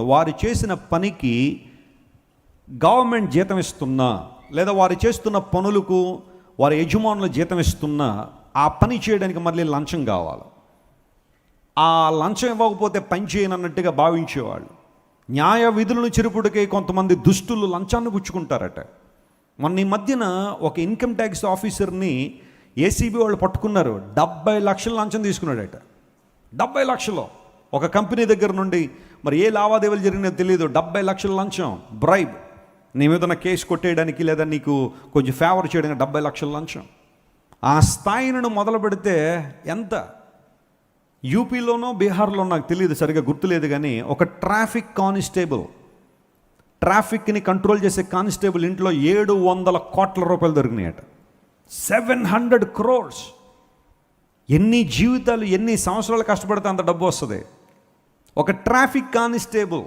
వారు చేసిన పనికి గవర్నమెంట్ జీతం ఇస్తున్నా లేదా వారు చేస్తున్న పనులకు వారి యజమానులు జీతం ఇస్తున్నా ఆ పని చేయడానికి మళ్ళీ లంచం కావాలి. ఆ లంచం ఇవ్వకపోతే పని చేయనన్నట్టుగా భావించేవాళ్ళు. న్యాయ విధులను చెరుపుడికే కొంతమంది దుష్టులు లంచాన్ని పుచ్చుకుంటారట. మొన్న ఈ మధ్యన ఒక ఇన్కమ్ ట్యాక్స్ ఆఫీసర్ని ఏసీబీ వాళ్ళు పట్టుకున్నారు. డెబ్బై లక్షల లంచం తీసుకున్నాడట. డెబ్బై లక్షలు. ఒక కంపెనీ దగ్గర నుండి మరి ఏ లావాదేవీలు జరిగినా తెలియదు డెబ్బై లక్షల లంచం బ్రైబ్ నీ మీద కేసు కొట్టేయడానికి లేదా నీకు కొంచెం ఫేవర్ చేయడానికి డెబ్బై లక్షల లంచం. ఆ స్థాయిని మొదలు పెడితే ఎంత? యూపీలోనో బీహార్లో నాకు తెలియదు సరిగా గుర్తులేదు కానీ ఒక ట్రాఫిక్ కానిస్టేబుల్ ట్రాఫిక్ని కంట్రోల్ చేసే కానిస్టేబుల్ ఇంట్లో ఏడు వందల కోట్ల రూపాయలు దొరికినాయట. Seven hundred crores. ఎన్ని జీవితాలు ఎన్ని సంవత్సరాలు కష్టపడితే అంత డబ్బు వస్తుంది? ఒక ట్రాఫిక్ కానిస్టేబుల్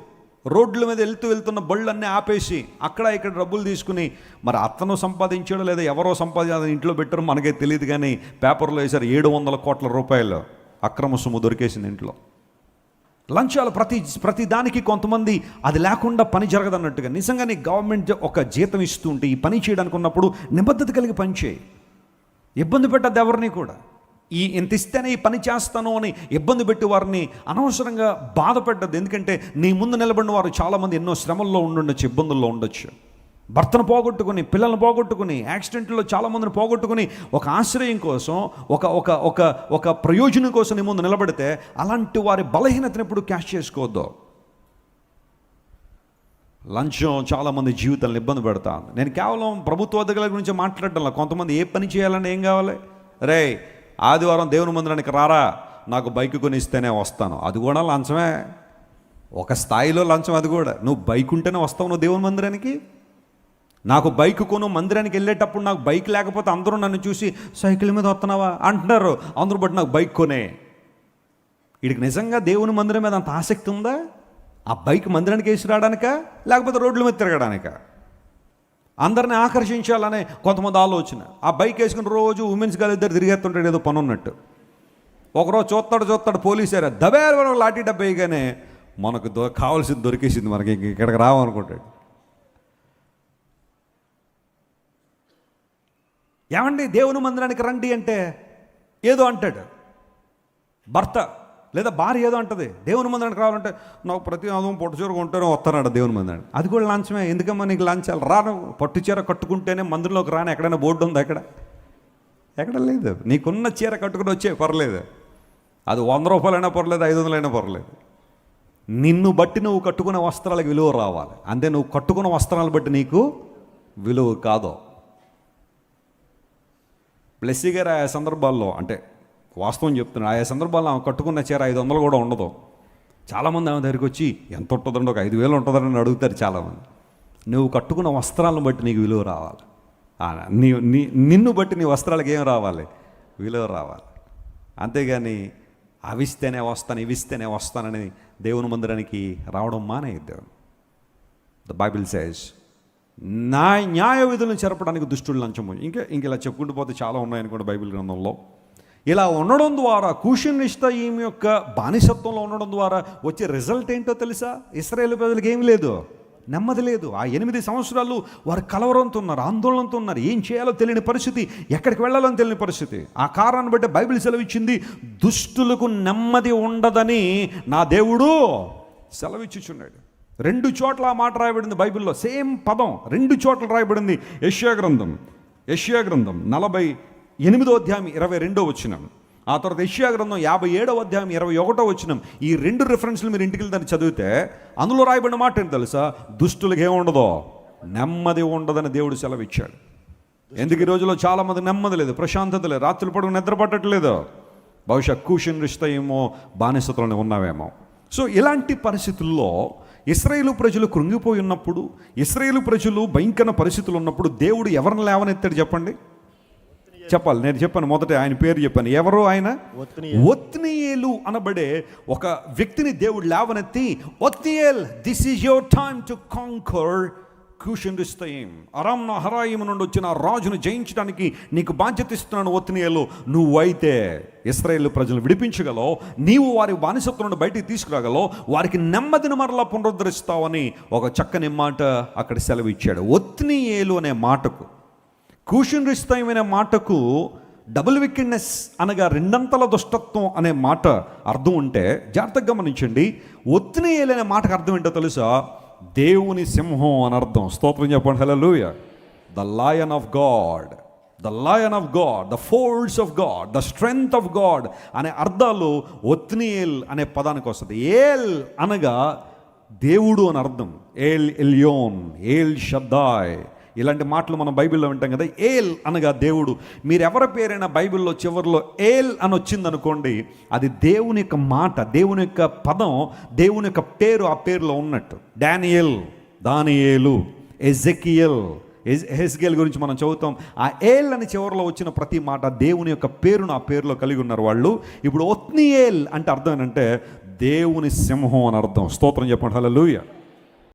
రోడ్ల మీద వెళ్తూ వెళ్తున్న బళ్ళన్నీ ఆపేసి అక్కడ ఇక్కడ డబ్బులు తీసుకుని మరి అతను సంపాదించాడో లేదా ఎవరో సంపాదించాలని ఇంట్లో పెట్టారో మనకే తెలియదు కానీ పేపర్లో వేశారు ఏడు వందల కోట్ల రూపాయలు అక్రమ సొమ్ము దొరికేసింది ఇంట్లో. లంచాలు ప్రతి ప్రతి దానికి కొంతమంది అది లేకుండా పని జరగదన్నట్టుగా. నిజంగానే గవర్నమెంట్ ఒక జీతం ఇస్తూ ఉంటే ఈ పని చేయడానికి ఉన్నప్పుడు నిబద్ధత కలిగి పని చేయి ఇబ్బంది పెట్టద్దు ఎవరిని కూడా. ఈ ఇంత ఇస్తేనే ఈ పని చేస్తాను అని ఇబ్బంది పెట్టి వారిని అనవసరంగా బాధపెట్టద్దు ఎందుకంటే నీ ముందు నిలబడిన వారు చాలామంది ఎన్నో శ్రమల్లో ఉండుండొచ్చు ఇబ్బందుల్లో ఉండొచ్చు. భర్తను పోగొట్టుకుని పిల్లల్ని పోగొట్టుకుని యాక్సిడెంట్లో చాలామందిని పోగొట్టుకుని ఒక ఆశ్రయం కోసం ఒక ఒక ఒక ఒక ప్రయోజనం కోసం నీ ముందు నిలబడితే అలాంటి వారి బలహీనతను ఎప్పుడు క్యాష్ చేసుకోవద్దు. లంచం చాలామంది జీవితాలను ఇబ్బంది పెడతా నేను కేవలం ప్రభుత్వ అధికారుల గురించి మాట్లాడటంలో. కొంతమంది ఏ పని చేయాలని ఏం కావాలి? రే ఆదివారం దేవుని మందిరానికి రారా? నాకు బైక్ కొని ఇస్తేనే వస్తాను. అది కూడా లంచమే. ఒక స్థాయిలో లంచం అది కూడా. నువ్వు బైక్ ఉంటేనే వస్తావు నువ్వు దేవుని మందిరానికి? నాకు బైక్ కొను మందిరానికి వెళ్ళేటప్పుడు నాకు బైక్ లేకపోతే అందరూ నన్ను చూసి సైకిల్ మీద వస్తున్నావా? అంటున్నారు అందరూ బట్టి నాకు బైక్ కొనే. వీడికి నిజంగా దేవుని మందిరం మీద అంత ఆసక్తి ఉందా? ఆ బైక్ మందిరానికి వేసి రావడానికా లేకపోతే రోడ్ల మీద తిరగడానికా? అందరిని ఆకర్షించాలనే కొంతమంది ఆలోచన. ఆ బైక్ వేసుకుని రోజు ఉమెన్స్ గారి ఇద్దరు తిరిగేస్తుంటాడు ఏదో పని ఉన్నట్టు. ఒకరోజు చూస్తాడు చూస్తాడు పోలీసారు మనం లాఠీ డబ్బా వేయగానే మనకు దొ కావాల్సింది దొరికేసింది మనకి ఇంక ఇక్కడికి రావనుకుంటాడు ఏమండి దేవుని మందిరానికి రండి అంటే ఏదో అంటాడు. భర్త లేదా భార్య ఏదో అంటది దేవుని మందిరానికి రావాలంటే నాకు ప్రతి ఆదం పట్టు చీర కొంటేనే వస్తానట దేవుని మందిరానికి అది కూడా లంచమే. ఎందుకమ్మా నీకు లంచాలి? రాను పట్టు చీర కట్టుకుంటేనే మందిరంలోకి రాను ఎక్కడైనా బోర్డు ఉందా ఎక్కడ ఎక్కడ లేదు. నీకున్న చీర కట్టుకుని వచ్చే పర్లేదు. అది వంద రూపాయలైనా పర్లేదు ఐదు వందలైనా పర్లేదు. నిన్ను బట్టి నువ్వు కట్టుకునే వస్త్రాలకు విలువ రావాలి. అంతే నువ్వు కట్టుకున్న వస్త్రాలు బట్టి నీకు విలువ కాదు. బ్లెస్సీ గారు ఆ సందర్భాల్లో అంటే వాస్తవం చెప్తున్నాను ఆయా సందర్భాల్లో ఆమె కట్టుకున్న చీర ఐదు వందలు కూడా ఉండదు. చాలామంది ఆమె దగ్గరికి వచ్చి ఎంత ఉంటుందండి? ఒక ఐదు వేలు ఉంటుందని అడుగుతారు చాలామంది. నువ్వు కట్టుకున్న వస్త్రాలను బట్టి నీకు విలువ రావాలి. నీ నీ నిన్ను బట్టి నీ వస్త్రాలకు ఏం రావాలి? విలువ రావాలి. అంతేగాని అవిస్తేనే వస్తాను ఇవిస్తేనే వస్తానని దేవుని మందిరానికి రావడం మానేయద్దు ద బైబిల్ సైజ్ నా న్యాయ విధులను చెరపడానికి దుష్టుడు లంచము. ఇంకా ఇంక ఇలా చెప్పుకుంటూ పోతే చాలా ఉన్నాయనుకోండి బైబిల్ గ్రంథంలో. ఇలా ఉండడం ద్వారా కూషనిష్ట ఈమె యొక్క బానిసత్వంలో ఉండడం ద్వారా వచ్చే రిజల్ట్ ఏంటో తెలుసా? ఇస్రాయేల్ ప్రజలకు ఏమి లేదు. నెమ్మది లేదు. ఆ ఎనిమిది సంవత్సరాలు వారు కలవరంతో ఉన్నారు ఆందోళనతో ఉన్నారు ఏం చేయాలో తెలియని పరిస్థితి. ఎక్కడికి వెళ్ళాలో తెలియని పరిస్థితి. ఆ కారణాన్ని బట్టి బైబిల్ సెలవిచ్చింది దుష్టులకు నెమ్మది ఉండదని నా దేవుడు సెలవిచ్చుచున్నాడు. రెండు చోట్ల ఆ మాట రాయబడింది బైబిల్లో. సేమ్ పదం రెండు చోట్ల రాయబడింది. యష్యా గ్రంథం యష్యా గ్రంథం నలభై ఎనిమిదో అధ్యాయం ఇరవై రెండో వచ్చినం ఆ తర్వాత యష్యా గ్రంథం యాభై ఏడవ అధ్యాయం ఇరవై ఒకటో వచ్చినం ఈ రెండు రిఫరెన్స్లు మీరు ఇంటికి వెళ్తాను చదివితే అందులో రాయబడిన మాట ఏంటి తెలుసా? దుష్టులకు ఏముండదో నెమ్మది ఉండదని దేవుడు సెలవిచ్చాడు. ఎందుకు ఈ రోజులో చాలా మంది నెమ్మది లేదు ప్రశాంతత లేదు రాత్రులు పడుకు నిద్ర పట్టట్లేదు బహుశా కూషన్ రిష్ట ఏమో బానిసతలోనే ఉన్నావేమో. సో ఇలాంటి పరిస్థితుల్లో ఇస్రాయేలు ప్రజలు కృంగిపోయి ఉన్నప్పుడు ఇస్రాయేలు ప్రజలు భయంకర పరిస్థితులు ఉన్నప్పుడు దేవుడు ఎవరిని లేవనెత్తాడు చెప్పండి? చెప్పాలి. నేను చెప్పాను మొదట ఆయన పేరు చెప్పాను. ఎవరు ఆయన? ఒత్నియేలు అనబడే ఒక వ్యక్తిని దేవుడు లేవనెత్తి Othniel this is your time to conquer కూషుండిస్తాయిం Aram హరాయిము నుండి వచ్చిన రాజును జయించడానికి నీకు బాధ్యత ఇస్తున్నాను ఒత్తినియలు. నువ్వైతే ఇస్రాయేల్ ప్రజలు విడిపించగలవు నీవు వారి బానిసత్వం నుండి బయటికి తీసుకురాగలవు వారికి నెమ్మదిని మరలా పునరుద్ధరిస్తావని ఒక చక్కని మాట అక్కడ సెలవు ఇచ్చాడు ఒత్తినియేలు అనే మాటకు కూషుండిస్తాయం మాటకు డబుల్ వికెడ్నెస్ అనగా రెండంతల దుష్టత్వం అనే మాట అర్థం ఉంటే జాగ్రత్తగా గమనించండి. ఒత్తిని అనే మాటకు అర్థం ఏంటో తెలుసా? దేవుని సింహం అని అర్థం. స్తోత్రం చెప్పండి. Hallelujah the lion of God the lion of God the force of God the strength of God అనే అర్థాలు ఒత్నియేల్ అనే పదానికి వస్తుంది. ఏల్ అనగా దేవుడు అని అర్థం. El Elyon El Shaddai. ఇలాంటి మాటలు మనం బైబిల్లో వింటాం కదా ఏల్ అనగా దేవుడు. మీరు ఎవరి పేరైనా బైబిల్లో చివరిలో ఏల్ అని వచ్చింది అనుకోండి అది దేవుని యొక్క మాట దేవుని యొక్క పదం దేవుని యొక్క పేరు ఆ పేరులో ఉన్నట్టు. డానియల్ దానియేలు ఎజెకియల్. హెస్గేల్ గురించి మనం చదువుతాం. ఆ ఏల్ అని చివరిలో వచ్చిన ప్రతి మాట దేవుని యొక్క పేరును ఆ పేరులో కలిగి ఉన్నారు వాళ్ళు. ఇప్పుడు ఒత్నియేల్ అంటే అర్థం ఏంటంటే దేవుని సింహం అని అర్థం. స్తోత్రం చెప్పండి. హలో